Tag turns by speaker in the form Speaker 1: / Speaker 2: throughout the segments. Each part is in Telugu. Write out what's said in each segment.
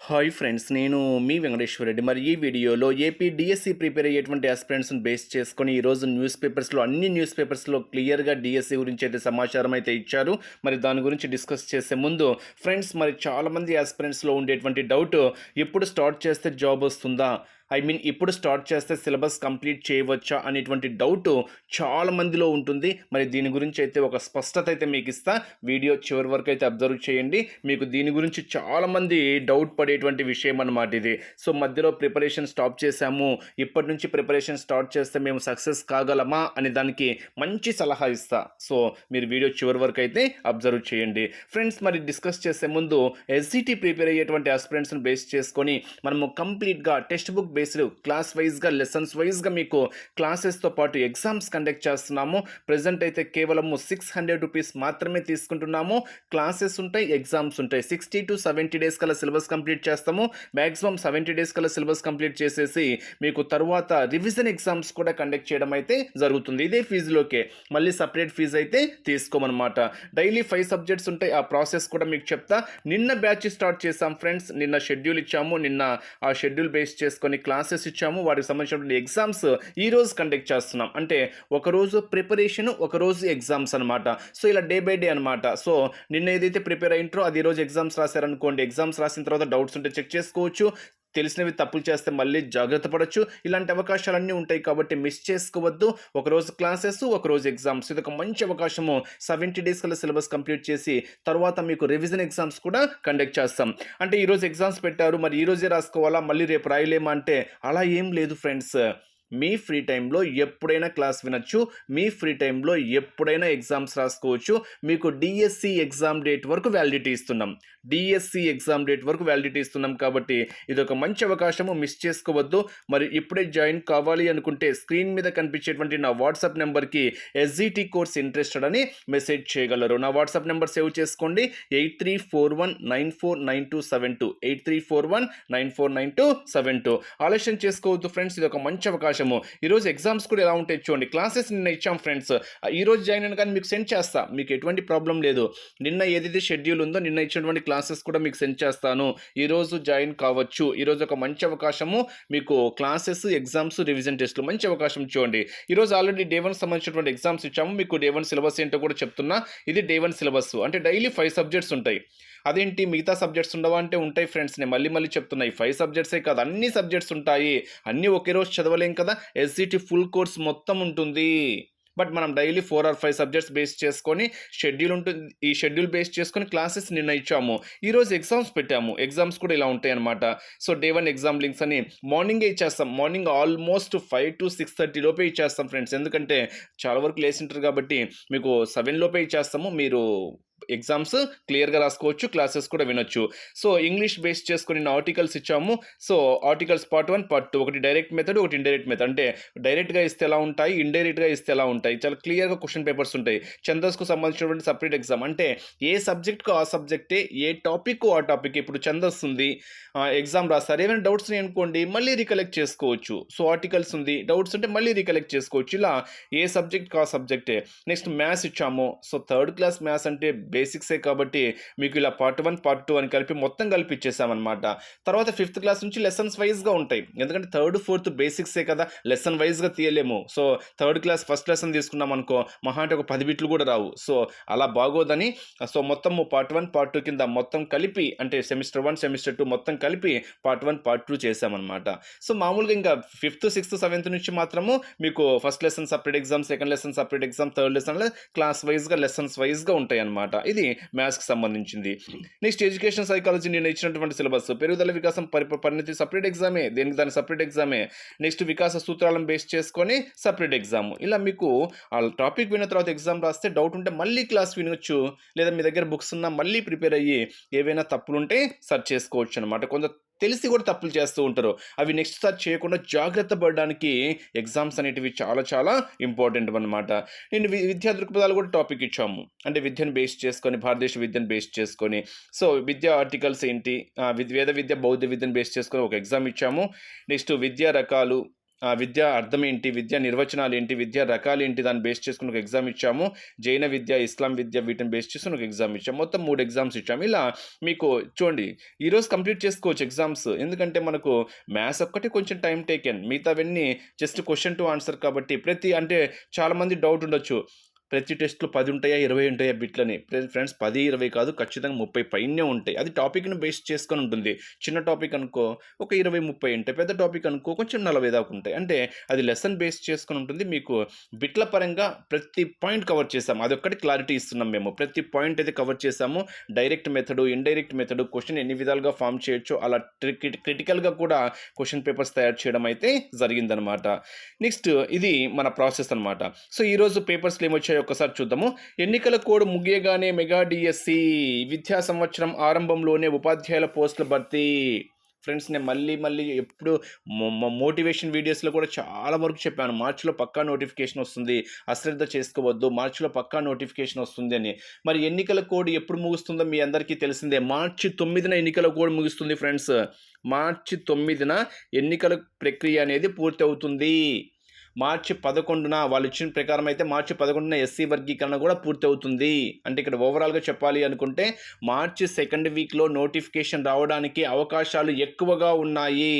Speaker 1: హాయ్ ఫ్రెండ్స్ నేను మీ వెంకటేశ్వర రెడ్డి. మరి ఈ వీడియోలో ఏపీ డిఎస్సి ప్రిపేర్ అయ్యేటువంటి ఆస్పిరెంట్స్ని బేస్ చేసుకొని ఈరోజు న్యూస్ పేపర్స్లో అన్ని న్యూస్ పేపర్స్లో క్లియర్గా డిఎస్సి గురించి అయితే సమాచారం అయితే ఇచ్చారు. మరి దాని గురించి డిస్కస్ చేసే ముందు ఫ్రెండ్స్ మరి చాలామంది ఆస్పిరెంట్స్లో ఉండేటువంటి డౌట్ ఎప్పుడు స్టార్ట్ చేస్తే జాబ్ వస్తుందా? ఐ మీన్ ఇప్పుడు స్టార్ట్ చేస్తే సిలబస్ కంప్లీట్ చేయవచ్చా అనేటువంటి డౌట్ చాలా మందిలో ఉంటుంది. మరి దీని గురించి అయితే ఒక స్పష్టత అయితే మీకు ఇస్తా. వీడియో చివరి వరకు అయితే అబ్జర్వ్ చేయండి. మీకు దీని గురించి చాలామంది డౌట్ పడేటువంటి విషయం అనమాట ఇది. సో మధ్యలో ప్రిపరేషన్ స్టాప్ చేశాము. ఇప్పటి నుంచి ప్రిపరేషన్ స్టార్ట్ చేస్తే మేము సక్సెస్ కాగలమా అనే దానికి మంచి సలహా ఇస్తా. సో మీరు వీడియో చివరి వరకు అయితే అబ్జర్వ్ చేయండి. ఫ్రెండ్స్ మరి డిస్కస్ చేసే ముందు ఎస్సిటీ ప్రిపేర్ అయ్యేటువంటి ఆస్పిరెంట్స్ని బేస్ చేసుకొని మనము కంప్లీట్గా టెక్స్ట్ బుక్ బేస్డ్ క్లాస్ వైజ్గా లెసన్స్ వైజ్గా మీకు క్లాసెస్తో పాటు ఎగ్జామ్స్ కండక్ట్ చేస్తున్నాము. ప్రజెంట్ అయితే కేవలము సిక్స్ హండ్రెడ్ రూపీస్ మాత్రమే తీసుకుంటున్నాము. క్లాసెస్ ఉంటాయి ఎగ్జామ్స్ ఉంటాయి. సిక్స్టీ టు సెవెంటీ డేస్ కల్లా సిలబస్ కంప్లీట్ చేస్తాము. మ్యాక్సిమం సెవెంటీ డేస్ కల్లా సిలబస్ కంప్లీట్ చేసేసి మీకు తర్వాత రివిజన్ ఎగ్జామ్స్ కూడా కండక్ట్ చేయడం అయితే జరుగుతుంది. ఇదే ఫీజులోకే మళ్ళీ సపరేట్ ఫీజు అయితే తీసుకోమన్నమాట. డైలీ ఫైవ్ సబ్జెక్ట్స్ ఉంటాయి. ఆ ప్రాసెస్ కూడా మీకు చెప్తా. నిన్న బ్యాచ్ స్టార్ట్ చేసాం ఫ్రెండ్స్. నిన్న షెడ్యూల్ ఇచ్చాము. నిన్న ఆ షెడ్యూల్ బేస్ చేసుకొని క్లాసెస్ ఇచ్చాము వాటికి సంబంధించినటువంటి ఎగ్జామ్స్ ఈ రోజు కండక్ట్ చేస్తున్నాం. అంటే ఒకరోజు ప్రిపరేషన్ ఒకరోజు ఎగ్జామ్స్ అనమాట సో ఇలా డే బై డే అనమాట సో నిన్న ఏదైతే ప్రిపేర్ అయింటారో అది ఈరోజు రోజు ఎగ్జామ్స్ రాశారనుకోండి ఎగ్జామ్స్ రాసిన తర్వాత డౌట్స్ ఉంటే చెక్ చేసుకోవచ్చు. తెలిసినవి తప్పులు చేస్తే మళ్ళీ జాగ్రత్త పడవచ్చు ఇలాంటి అవకాశాలన్నీ ఉంటాయి కాబట్టి మిస్ చేసుకోవద్దు. ఒకరోజు క్లాసెస్ ఒకరోజు ఎగ్జామ్స్ ఇది ఒక మంచి అవకాశము. సెవెంటీ డేస్ కల్లా సిలబస్ కంప్లీట్ చేసి తర్వాత మీకు రివిజన్ ఎగ్జామ్స్ కూడా కండక్ట్ చేస్తాం. అంటే ఈరోజు ఎగ్జామ్స్ పెట్టారు. మరి ఈ రోజే రాసుకోవాలా? మళ్ళీ రేపు రాయలేమా అంటే అలా ఏం లేదు ఫ్రెండ్స్ మీ ఫ్రీ టైంలో ఎప్పుడైనా క్లాస్ వినొచ్చు మీ ఫ్రీ టైంలో ఎప్పుడైనా ఎగ్జామ్స్ రాసుకోవచ్చు. మీకు డిఎస్సి ఎగ్జామ్ డేట్ వరకు వ్యాలిడిటీ ఇస్తున్నాం. డిఎస్సి ఎగ్జామ్ డేట్ వరకు వ్యాలిడిటీ ఇస్తున్నాం కాబట్టి ఇది ఒక మంచి అవకాశము మిస్ చేసుకోవద్దు. మరి ఇప్పుడే జాయిన్ కావాలి అనుకుంటే స్క్రీన్ మీద కనిపించేటువంటి నా వాట్సాప్ నెంబర్కి ఎస్జిటి కోర్స్ ఇంట్రెస్టెడ్ అని మెసేజ్ చేయగలరు. నా వాట్సాప్ నెంబర్ సేవ్ చేసుకోండి. Eight three four one nine four nine two seven two eight three four one nine four nine two seven two. ఆలస్యం చేసుకోవద్దు ఫ్రెండ్స్. ఇది ఒక మంచి అవకాశం. అవకాశము ఈరోజు ఎగ్జామ్స్ కూడా ఎలా ఉంటాయి చూడండి. క్లాసెస్ నిన్న ఇచ్చాం ఫ్రెండ్స్. ఈరోజు జాయిన్ అయిన కానీ మీకు సెండ్ చేస్తా. మీకు ఎటువంటి ప్రాబ్లం లేదు. నిన్న ఏదైతే షెడ్యూల్ ఉందో నిన్న ఇచ్చినటువంటి క్లాసెస్ కూడా మీకు సెండ్ చేస్తాను. ఈరోజు జాయిన్ కావచ్చు. ఈరోజు ఒక మంచి అవకాశము. మీకు క్లాసెస్ ఎగ్జామ్స్ రివిజన్ టెస్ట్లు మంచి అవకాశం చూడండి. ఈరోజు ఆల్రెడీ డే వన్ సంబంధించినటువంటి ఎగ్జామ్స్ ఇచ్చాము. మీకు డే వన్ సిలబస్ ఏంటో కూడా చెప్తున్నా. ఇది డే వన్ సిలబస్. అంటే డైలీ ఫైవ్ సబ్జెక్ట్స్ ఉంటాయి. అదేంటి మిగతా సబ్జెక్ట్స్ ఉండవా అంటే ఉంటాయి ఫ్రెండ్స్ నేను మళ్ళీ మళ్ళీ చెప్తున్నాయి ఫైవ్ సబ్జెక్ట్సే కాదు అన్ని సబ్జెక్ట్స్ ఉంటాయి. అన్నీ ఒకే రోజు చదవలేం కదా? ఎస్సిటి ఫుల్ కోర్స్ మొత్తం ఉంటుంది. బట్ మనం daily four or five subjects base చేసుకొని షెడ్యూల్ ఉంటుంది ఈ షెడ్యూల్ బేస్ చేసుకొని క్లాసెస్ నిర్ణయించాము. ఈరోజు ఎగ్జామ్స్ పెట్టాము. ఎగ్జామ్స్ కూడా ఇలా ఉంటాయి అనమాట so day one exam links అని మార్నింగే ఇచ్చేస్తాం. Morning almost five to six thirty లోపే ఇచ్చేస్తాం ఫ్రెండ్స్ ఎందుకంటే చాలా వరకు లేసింటారు కాబట్టి మీకు సెవెన్ లోపే ఇచ్చేస్తాము. మీరు ఎగ్జామ్స్ క్లియర్గా రాసుకోవచ్చు క్లాసెస్ కూడా వినొచ్చు. సో ఇంగ్లీష్ బేస్ చేసుకుని ఆర్టికల్స్ ఇచ్చాము. So articles part one part two ఒకటి డైరెక్ట్ మెథడ్ ఒకటి ఇండైరెక్ట్ మెథడ్ అంటే డైరెక్ట్గా ఇస్తే ఎలా ఉంటాయి ఇండైరెక్ట్గా ఇస్తే ఎలా ఉంటాయి? చాలా క్లియర్గా క్వశ్చన్ పేపర్స్ ఉంటాయి. ఛందస్కు సంబంధించినటువంటి సపరేట్ ఎగ్జామ్ అంటే ఏ సబ్జెక్ట్కు ఆ సబ్జెక్టే ఏ టాపిక్ ఆ టాపిక్ ఇప్పుడు ఛందస్ ఉంది ఎగ్జామ్ రాస్తారు. ఏమైనా డౌట్స్ అనుకోండి మళ్ళీ రికలెక్ట్ చేసుకోవచ్చు. సో ఆర్టికల్స్ ఉంది డౌట్స్ ఉంటే మళ్ళీ రికలెక్ట్ చేసుకోవచ్చు. ఇలా ఏ సబ్జెక్ట్ ఆ సబ్జెక్టే నెక్స్ట్ మ్యాథ్స్ ఇచ్చాము. సో థర్డ్ క్లాస్ మ్యాథ్స్ అంటే బేసిక్సే కాబట్టి మీకు ఇలా పార్ట్ వన్ పార్ట్ టూ అని కలిపి మొత్తం కలిపి ఇచ్చేసామన్నమాట తర్వాత ఫిఫ్త్ క్లాస్ నుంచి లెసన్స్ వైజ్గా ఉంటాయి. ఎందుకంటే థర్డ్ ఫోర్త్ బేసిక్సే కదా లెసన్ వైజ్గా తీయలేము. So third class first lesson తీసుకున్నాం అనుకో మహా అంటే ఒక పది బిట్లు కూడా రావు. సో అలా బాగోదని సో మొత్తం పార్ట్ వన్ పార్ట్ టూ కింద మొత్తం కలిపి అంటే సెమిస్టర్ వన్ సెమిస్టర్ టూ మొత్తం కలిపి పార్ట్ వన్ పార్ట్ టూ చేసామన్నమాట. సో మామూలుగా ఇంకా ఫిఫ్త్ సిక్స్త్ సెవెంత్ నుంచి మాత్రము మీకు first lesson separate exam second lesson separate exam third lesson class వైజ్గా లెసన్స్ వైజ్గా ఉంటాయి అన్నమాట ఇది మ్యాథ్స్కి సంబంధించింది. నెక్స్ట్ ఎడ్యుకేషన్ సైకాలజీ నేను ఇచ్చినటువంటి సిలబస్ పెరుగుదల వికాసం పరి పరిణితి సపరేట్ ఎగ్జామే దేనికి దాని సపరేట్ ఎగ్జామే నెక్స్ట్ వికాస సూత్రాలను బేస్ చేసుకొని సపరేట్ ఎగ్జామ్ ఇలా మీకు ఆ టాపిక్ విన్న తర్వాత ఎగ్జామ్ రాస్తే డౌట్ ఉంటే మళ్ళీ క్లాస్ వినొచ్చు. లేదా మీ దగ్గర బుక్స్ ఉన్నా మళ్ళీ ప్రిపేర్ అయ్యి ఏవైనా తప్పులుంటే సెర్చ్ చేసుకోవచ్చు అనమాట కొంత తెలిసి కూడా తప్పులు చేస్తూ ఉంటారు. అవి నెక్స్ట్ సార్ చేయకుండా జాగ్రత్త పడడానికి ఎగ్జామ్స్ అనేటివి చాలా చాలా ఇంపార్టెంట్ అనమాట నేను వి- విద్యా దృక్పథాలు కూడా టాపిక్ ఇచ్చాము. అంటే విద్యను బేస్ చేసుకొని భారతదేశ విద్యను బేస్ చేసుకొని. సో విద్యా ఆర్టికల్స్ ఏంటి? వేద విద్య బౌద్ధ విద్యను బేస్ చేసుకొని ఒక ఎగ్జామ్ ఇచ్చాము. నెక్స్ట్ విద్యా రకాలు విద్య అర్థం ఏంటి విద్య నిర్వచనాలు ఏంటి విద్యా రకాలు ఏంటి దాన్ని బేస్ చేసుకుని ఒక ఎగ్జామ్ ఇచ్చాము. జైన విద్య ఇస్లాం విద్య వీటిని బేస్ చేసుకుని ఒక ఎగ్జామ్ ఇచ్చాము. మొత్తం మూడు ఎగ్జామ్స్ ఇచ్చాము. ఇలా మీకు చూడండి ఈరోజు కంప్లీట్ చేసుకోవచ్చు ఎగ్జామ్స్. ఎందుకంటే మనకు మ్యాథ్స్ ఒక్కటి కొంచెం టైం టేకెన్. మిగతావన్నీ జస్ట్ క్వశ్చన్ టు ఆన్సర్ కాబట్టి ప్రతి అంటే చాలామంది డౌట్ ఉండొచ్చు. ప్రతి టెస్ట్లో పది ఉంటాయా ఇరవై ఉంటాయా బిట్లని? ఫ్రెండ్స్ పది ఇరవై కాదు ఖచ్చితంగా ముప్పై పైనే ఉంటాయి. అది టాపిక్ని బేస్ చేసుకొని ఉంటుంది. చిన్న టాపిక్ అనుకో ఒక ఇరవై ముప్పై ఉంటాయి. పెద్ద టాపిక్ అనుకో కొంచెం నలభై దాకా ఉంటాయి. అంటే అది లెసన్ బేస్ చేసుకొని ఉంటుంది. మీకు బిట్ల పరంగా ప్రతి పాయింట్ కవర్ చేసాము అదొక్కటి క్లారిటీ ఇస్తున్నాం మేము. ప్రతి పాయింట్ అయితే కవర్ చేసాము direct method indirect method question ఎన్ని విధాలుగా ఫామ్ చేయొచ్చు అలా క్రిటికల్గా కూడా క్వశ్చన్ పేపర్స్ తయారు చేయడం అయితే జరిగిందనమాట. నెక్స్ట్ ఇది మన ప్రాసెస్ అనమాట సో ఈరోజు పేపర్స్లో ఏమొచ్చాయో ఒకసారి చూద్దాము. ఎన్నికల కోడ్ ముగియగానే మెగా డిఎస్సి విద్యా సంవత్సరం ఆరంభంలోనే ఉపాధ్యాయుల పోస్టుల భర్తీ. ఫ్రెండ్స్ నేను మళ్ళీ మళ్ళీ ఎప్పుడు మోటివేషన్ వీడియోస్లో కూడా చాలా వరకు చెప్పాను. మార్చిలో పక్కా నోటిఫికేషన్ వస్తుంది. అశ్రద్ధ చేసుకోవద్దు. మార్చిలో పక్కా నోటిఫికేషన్ వస్తుంది అని. మరి ఎన్నికల కోడ్ ఎప్పుడు ముగుస్తుందో మీ అందరికీ తెలిసిందే. మార్చి తొమ్మిదిన ఎన్నికల కోడ్ ముగుస్తుంది ఫ్రెండ్స్. మార్చి తొమ్మిదిన ఎన్నికల ప్రక్రియ అనేది పూర్తి అవుతుంది మార్చి పదకొండున వాళ్ళు ఇచ్చిన ప్రకారం అయితే మార్చి పదకొండున ఎస్సీ వర్గీకరణ కూడా పూర్తి అవుతుంది అంటే ఇక్కడ ఓవరాల్గా చెప్పాలి అనుకుంటే మార్చి సెకండ్ వీక్లో నోటిఫికేషన్ రావడానికి అవకాశాలు ఎక్కువగా ఉన్నాయి.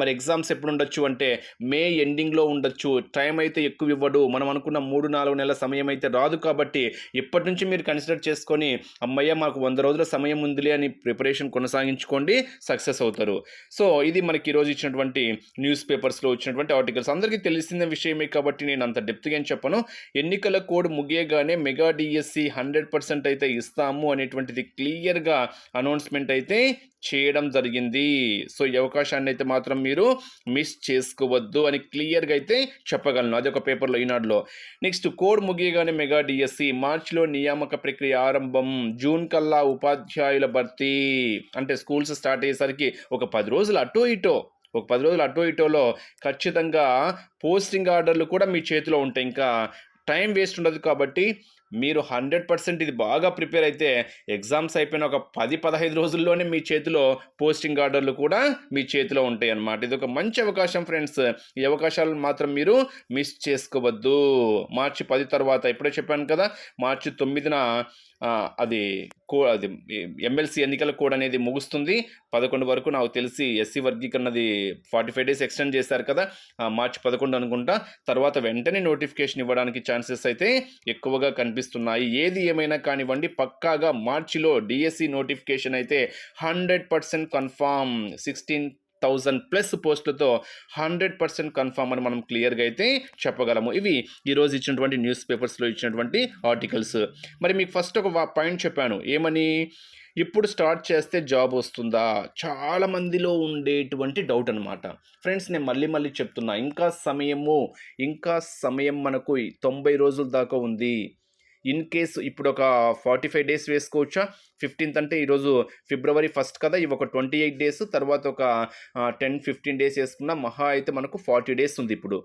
Speaker 1: మరి ఎగ్జామ్స్ ఎప్పుడు ఉండొచ్చు అంటే మే ఎండింగ్లో ఉండొచ్చు. టైం అయితే ఎక్కువ ఇవ్వడు. మనం అనుకున్న మూడు నాలుగు నెలల సమయం అయితే రాదు కాబట్టి ఇప్పటి నుంచి మీరు కన్సిడర్ చేసుకొని అమ్మయ్య మాకు వంద రోజుల సమయం ఉందిలే అని ప్రిపరేషన్ కొనసాగించుకోండి సక్సెస్ అవుతారు. సో ఇది మనకి ఈరోజు ఇచ్చినటువంటి న్యూస్ పేపర్స్లో వచ్చినటువంటి ఆర్టికల్స్. అందరికీ తెలిసిన విషయమే కాబట్టి నేను అంత డెప్త్గా ఏం చెప్పను. ఎన్నికల కోడ్ ముగియగానే మెగా డిఎస్సి హండ్రెడ్ పర్సెంట్ అయితే ఇస్తాము అనేటువంటిది క్లియర్గా అనౌన్స్మెంట్ అయితే చేయడం జరిగింది. సో ఈ అవకాశాన్ని అయితే మాత్రం మీరు మిస్ చేసుకోవద్దు అని క్లియర్గా అయితే చెప్పగలను. అది ఒక పేపర్లో ఈనాడులో నెక్స్ట్ కోడ్ ముగియగానే మెగా డిఎస్సి. మార్చిలో నియామక ప్రక్రియ ఆరంభం. జూన్ కల్లా ఉపాధ్యాయుల భర్తీ. అంటే స్కూల్స్ స్టార్ట్ అయ్యేసరికి ఒక పది రోజులు అటో ఇటో ఒక పది రోజులు అటో ఇటోలో ఖచ్చితంగా పోస్టింగ్ ఆర్డర్లు కూడా మీ చేతిలో ఉంటాయి. ఇంకా టైం వేస్ట్ ఉండదు కాబట్టి మీరు హండ్రెడ్ పర్సెంట్ ఇది బాగా ప్రిపేర్ అయితే ఎగ్జామ్స్ అయిపోయిన ఒక పది పదహైదు రోజుల్లోనే మీ చేతిలో పోస్టింగ్ ఆర్డర్లు కూడా మీ చేతిలో ఉంటాయి అన్నమాట. ఇది ఒక మంచి అవకాశం ఫ్రెండ్స్. ఈ అవకాశాలను మాత్రం మీరు మిస్ చేసుకోవద్దు. మార్చి పది తర్వాత ఇప్పుడే చెప్పాను కదా మార్చి తొమ్మిదిన అది కో అది ఎమ్మెల్సీ ఎన్నికల కోడ్ అనేది ముగుస్తుంది. పదకొండు వరకు నాకు తెలిసి ఎస్సీ వర్గీకరణది ఫార్టీ ఫైవ్ డేస్ ఎక్స్టెండ్ చేశారు కదా. ఆ, మార్చి పదకొండు అనుకుంటా. తర్వాత వెంటనే నోటిఫికేషన్ ఇవ్వడానికి ఛాన్సెస్ అయితే ఎక్కువగా కనిపిస్తున్నాయి. ఏది ఏమైనా కానివ్వండి పక్కాగా మార్చిలో డిఎస్సి నోటిఫికేషన్ అయితే hundred percent confirm. Sixteen thousand plus పోస్టులతో hundred percent confirm అని మనం క్లియర్గా అయితే చెప్పగలము. ఇవి ఈరోజు ఇచ్చినటువంటి న్యూస్ పేపర్స్లో ఇచ్చినటువంటి ఆర్టికల్స్. మరి మీకు ఫస్ట్ ఒక పాయింట్ చెప్పాను. ఏమని? ఇప్పుడు స్టార్ట్ చేస్తే జాబ్ వస్తుందా? చాలా మందిలో ఉండేటువంటి డౌట్ అనమాట ఫ్రెండ్స్ నేను మళ్ళీ మళ్ళీ చెప్తున్నా. ఇంకా సమయము ఇంకా సమయం మనకు తొంభై రోజుల దాకా ఉంది. ఇన్ కేసు ఇప్పుడు ఒక ఫార్టీ ఫైవ్ డేస్ వేసుకోవచ్చా? ఫిఫ్టీన్త్ అంటే ఈరోజు ఫిబ్రవరి ఫస్ట్ కదా ఇవి ఒక ట్వంటీ ఎయిట్ డేస్ తర్వాత ఒక టెన్ ఫిఫ్టీన్ డేస్ వేసుకున్నా మహా అయితే మనకు ఫార్టీ డేస్ ఉంది ఇప్పుడు.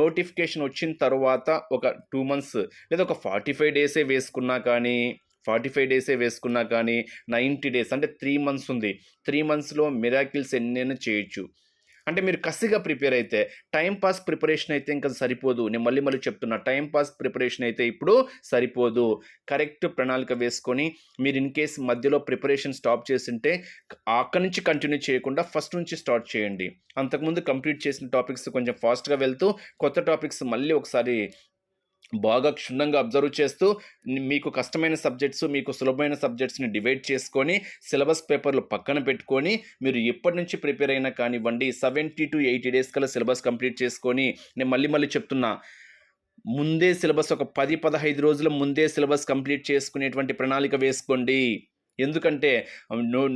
Speaker 1: నోటిఫికేషన్ వచ్చిన తర్వాత ఒక టూ మంత్స్ లేదా ఒక ఫార్టీ ఫైవ్ డేసే వేసుకున్నా కానీ ఫార్టీ ఫైవ్ డేసే వేసుకున్నా కానీ నైంటీ డేస్ అంటే త్రీ మంత్స్ ఉంది. త్రీ మంత్స్లో మిరాకిల్స్ ఎన్నైనా చేయొచ్చు. అంటే మీరు కసిగా ప్రిపేర్ అయితే టైం పాస్ ప్రిపరేషన్ అయితే ఇంకా సరిపోదు. నేను మళ్ళీ మళ్ళీ చెప్తున్నా టైం పాస్ ప్రిపరేషన్ అయితే ఇప్పుడు సరిపోదు. కరెక్ట్ ప్రణాళిక వేసుకొని మీరు ఇన్ కేస్ మధ్యలో ప్రిపరేషన్ స్టాప్ చేసింటే అక్కడి నుంచి కంటిన్యూ చేయకుండా ఫస్ట్ నుంచి స్టార్ట్ చేయండి. అంతకుముందు కంప్లీట్ చేసిన టాపిక్స్ కొంచెం ఫాస్ట్గా వెళ్తూ కొత్త టాపిక్స్ మళ్ళీ ఒకసారి బాగా క్షుణ్ణంగా అబ్జర్వ్ చేస్తూ మీకు కష్టమైన సబ్జెక్ట్స్ మీకు సులభమైన సబ్జెక్ట్స్ని డివైడ్ చేసుకొని సిలబస్ పేపర్లు పక్కన పెట్టుకొని మీరు ఎప్పటి నుంచి ప్రిపేర్ అయినా కానివ్వండి సెవెంటీ టు ఎయిటీ డేస్ కల్లా సిలబస్ కంప్లీట్ చేసుకొని నేను మళ్ళీ మళ్ళీ చెప్తున్నా ముందే సిలబస్ ఒక పది పదహైదు రోజుల ముందే సిలబస్ కంప్లీట్ చేసుకునేటువంటి ప్రణాళిక వేసుకోండి. ఎందుకంటే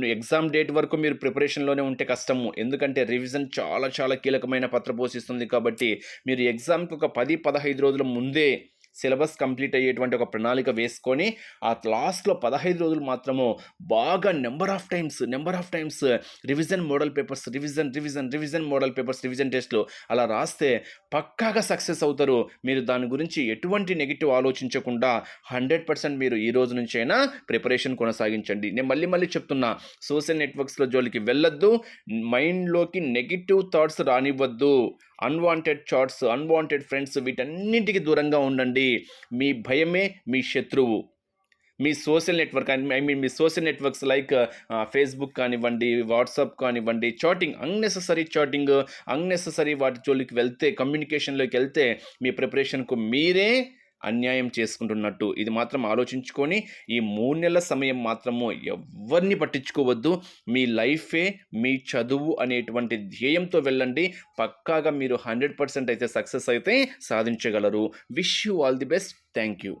Speaker 1: ఎగ్జామ్ డేట్ వరకు మీరు ప్రిపరేషన్లోనే ఉంటే కష్టము. ఎందుకంటే రివిజన్ చాలా చాలా కీలకమైన పాత్ర పోషిస్తుంది కాబట్టి మీరు ఎగ్జామ్కి ఒక పది పదహైదు రోజుల ముందే సిలబస్ కంప్లీట్ అయ్యేటువంటి ఒక ప్రణాళిక వేసుకొని ఆ లాస్ట్లో పదహైదు రోజులు మాత్రము బాగా number of times number of times revision model papers revision revision revision model papers revision టెస్ట్లు అలా రాస్తే పక్కాగా సక్సెస్ అవుతారు. మీరు దాని గురించి ఎటువంటి నెగిటివ్ ఆలోచించకుండా హండ్రెడ్ పర్సెంట్ మీరు ఈ రోజు నుంచైనా ప్రిపరేషన్ కొనసాగించండి. నేను మళ్ళీ మళ్ళీ చెప్తున్నా సోషల్ నెట్వర్క్స్లో జోలికి వెళ్ళొద్దు మైండ్లోకి నెగిటివ్ థాట్స్ రానివ్వద్దు. అన్వాంటెడ్ థాట్స్ అన్వాంటెడ్ ఫ్రెండ్స్ వీటన్నింటికి దూరంగా ఉండండి. మీ భయమే మీ శత్రువు. మీ సోషల్ నెట్వర్క్ ఐ మీన్ మీ సోషల్ నెట్వర్క్స్ లైక్ ఫేస్బుక్ కానివ్వండి వాట్సాప్ కానివ్వండి చాటింగ్ అన్నెసెసరీ చాటింగ్ అన్నెసెసరీ వాటి జోలికి వెళ్తే కమ్యూనికేషన్లోకి వెళ్తే మీ ప్రిపరేషన్కు మీరే అన్యాయం చేసుకుంటున్నట్టు. ఇది మాత్రం ఆలోచించుకొని ఈ మూడు నెలల సమయం మాత్రము ఎవరిని పట్టించుకోవద్దు. మీ లైఫే మీ చదువు అనేటువంటి ధ్యేయంతో వెళ్ళండి. పక్కాగా మీరు హండ్రెడ్ పర్సెంట్ అయితే సక్సెస్ అయితే సాధించగలరు. Wish you all the best. Thank you.